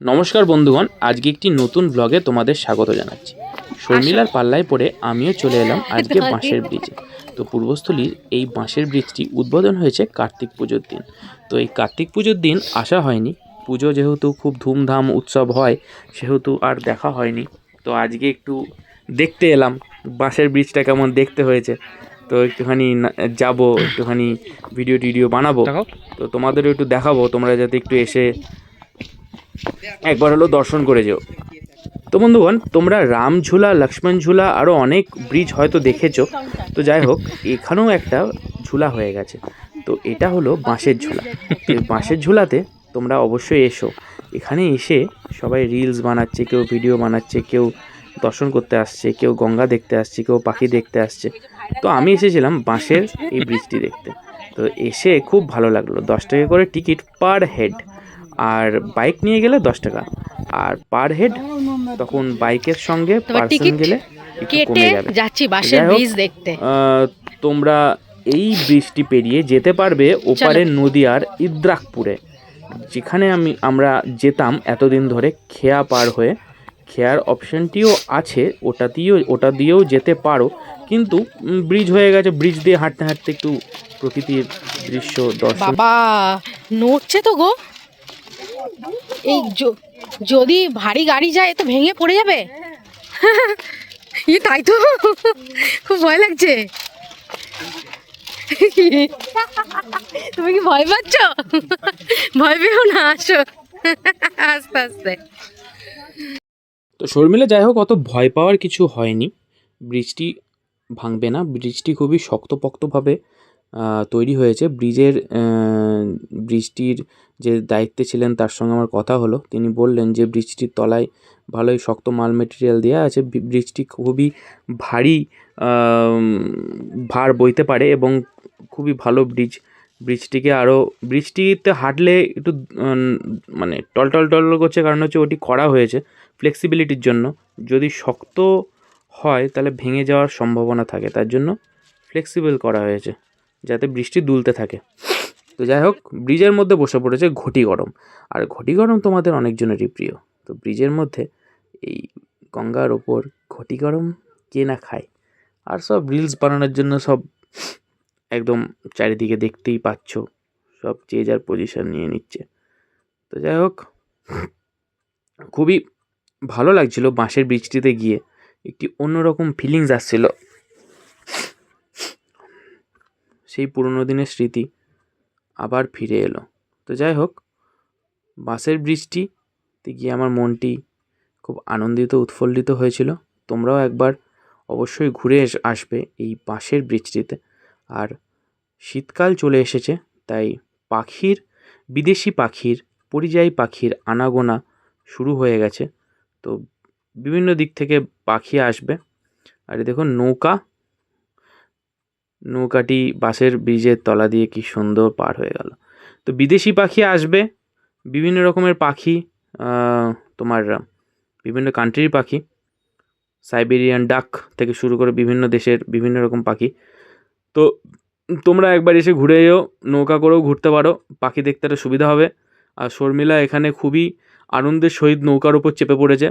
নমস্কার বন্ধুগণ আজকে একটি নতুন ব্লগে তোমাদের স্বাগত জানাচ্ছি। শর্মিলার পাল্লায় পড়ে আমিও চলে এলাম আজকে বাঁশের ব্রিজে তো পূর্বস্থলীর এই বাঁশের ব্রিজটি উদ্বোধন হয়েছে কার্তিক পুজোর দিন। তো এই কার্তিক পুজোর দিন আসা হয়নি। পুজো যেহেতু খুব ধুমধাম উৎসব হয় সেহেতু আর দেখা হয়নি। তো আজকে একটু দেখতে এলাম বাঁশের ব্রিজটা কেমন দেখতে হয়েছে। তো একটুখানি যাব একটুখানি ভিডিও টিডিও বানাবো তো তোমাদেরও একটু দেখাবো তোমরা যাতে একটু এসে একবার হলো দর্শন করে যেও। তো বন্ধুগণ, তোমরা রাম ঝুলা লক্ষ্মণ ঝুলা আরও অনেক ব্রিজ হয়তো দেখেছ। তো যাই হোক, এখানেও একটা ঝুলা হয়ে গেছে। তো এটা হলো বাঁশের ঝুলা। এই বাঁশের ঝুলাতে তোমরা অবশ্যই এসো। এখানে এসে সবাই রিলস বানাচ্ছে, কেউ ভিডিও বানাচ্ছে, কেউ দর্শন করতে আসছে, কেউ গঙ্গা দেখতে আসছে, কেউ পাখি দেখতে আসছে। তো আমি এসেছিলাম বাঁশের এই ব্রিজটি দেখতে। তো এসে খুব ভালো লাগল। দশ টাকা করে টিকিট পার হেড। আর বাইক নিয়ে গেলে দশ টাকা। আর পার হেড তখন বাইকের সঙ্গে পার্সন গেলে কেটে যাচ্ছি হোক, ব্রিজ দেখতে। তোমরা এই ব্রিজটি পেরিয়ে যেতে পারবে ওপারে নদিয়ার ইদ্রাকপুরে। যেখানে আমি আমরা যেতাম এতদিন ধরে খেয়া পার হয়ে। খেয়ার অপশনটিও আছে ওটা দিয়েও ওটা দিয়েও যেতে পারো। কিন্তু ব্রিজ হয়ে গেছে ব্রিজ দিয়ে হাঁটতে হাঁটতে একটু প্রকৃতির দৃশ্য দর্শন। বাবা নড়ছে তো গো। এই য- যদি ভারী গাড়ি যায় তো ভেঙে পড়ে যাবে। ই তাই তো খুব ভয় লাগছে। তুমি কি ভয় পাচ্ছ? ভয় পেও না আসো। আস্তে আস্তে। তো শর্মিলা যাই হোক অত ভয় পাওয়ার কিছু হয়নি। ব্রিজটি ভাঙবে না ব্রিজটি খুবই শক্তপোক্তভাবে তৈরি হয়েছে। ব্রিজের ব্রিজটির যে দায়িত্বে ছিলেন তার সঙ্গে আমার কথা হলো। তিনি বললেন যে ব্রিজটির তলায় ভালোই শক্ত মাল মেটেরিয়াল দেওয়া আছে। ব্রিজটি খুবই ভারী ভার বইতে পারে এবং খুবই ভালো ব্রিজ। ব্রিজটিকে আরও ব্রিজটিতে হাঁটলে একটু মানে টলটল টল করছে কারণ হচ্ছে ওটি করা হয়েছে ফ্লেক্সিবিলিটির জন্য। যদি শক্ত হয় তাহলে ভেঙে যাওয়ার সম্ভাবনা থাকে। তার জন্য ফ্লেক্সিবল করা হয়েছে। যাতে বৃষ্টি দুলতে থাকে। তো যাই হোক ব্রিজের মধ্যে বসে পড়েছে ঘটি গরম। আর ঘটি গরম তোমাদের অনেকজনেরই প্রিয়। তো ব্রিজের মধ্যে এই গঙ্গার ওপর ঘটি গরম কে না খায়? আর সব রিলস বানানোর জন্য সব একদম চারিদিকে দেখতেই পাচ্ছ, সব যে যার পজিশন নিয়ে নিচ্ছে। তো যাই হোক খুবই ভালো লাগছিল বাঁশের ব্রিজটিতে গিয়ে। একটি অন্যরকম ফিলিংস আসছিল। সেই পুরনো দিনের স্মৃতি আবার ফিরে এলো। তো যাই হোক বাঁশের ব্রিজটিতে গিয়ে আমার মনটি খুব আনন্দিত, উৎফুল্লিত হয়েছিল। তোমরাও একবার অবশ্যই ঘুরে আসবে এই বাঁশের ব্রিজটিতে আর শীতকাল চলে এসেছে, তাই পাখির, বিদেশি পাখির, পরিযায়ী পাখির আনাগোনা শুরু হয়ে গেছে। তো বিভিন্ন দিক থেকে পাখি আসবে। আর দেখুন, নৌকা নৌকাটি বাসের ব্রিজের তলা দিয়ে কি সুন্দর পার হয়ে গেল। তো বিদেশি পাখি আসবে, বিভিন্ন রকমের পাখি তোমার, বিভিন্ন কান্ট্রির পাখি সাইবেরিয়ান ডাক থেকে শুরু করে বিভিন্ন দেশের বিভিন্ন রকম পাখি। তো তোমরা একবার এসে ঘুরে যেও নৌকা করেও ঘুরতে পারো, পাখি দেখতে একটা সুবিধা হবে। আর শর্মিলা এখানে খুবই আনন্দের সহিত নৌকার ওপর চেপে পড়েছে,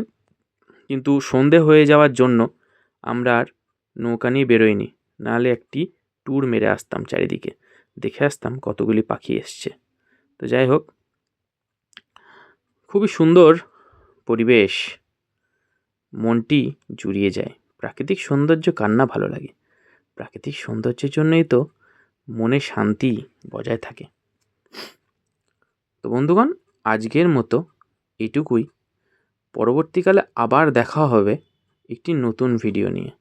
কিন্তু সন্ধে হয়ে যাওয়ার জন্য আমরা আর নৌকা নিয়ে বেরোইনি। নাহলে একটি ট্যুর মেরে আসতাম চারিদিকে। দেখে আসতাম কতগুলি পাখি এসছে। তো যাই হোক, খুবই সুন্দর পরিবেশ। মনটি জুড়িয়ে যায়। প্রাকৃতিক সৌন্দর্য কান্না ভালো লাগে? প্রাকৃতিক সৌন্দর্যের জন্যই তো মনে শান্তি বজায় থাকে। তো বন্ধুগণ, আজকের মতো এটুকুই। পরবর্তীকালে আবার দেখা হবে একটি নতুন ভিডিও নিয়ে।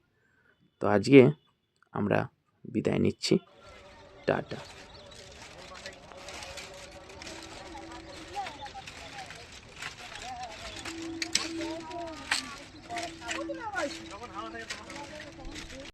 তো আজকে আমরা বিদায় নিচ্ছি। টাটা।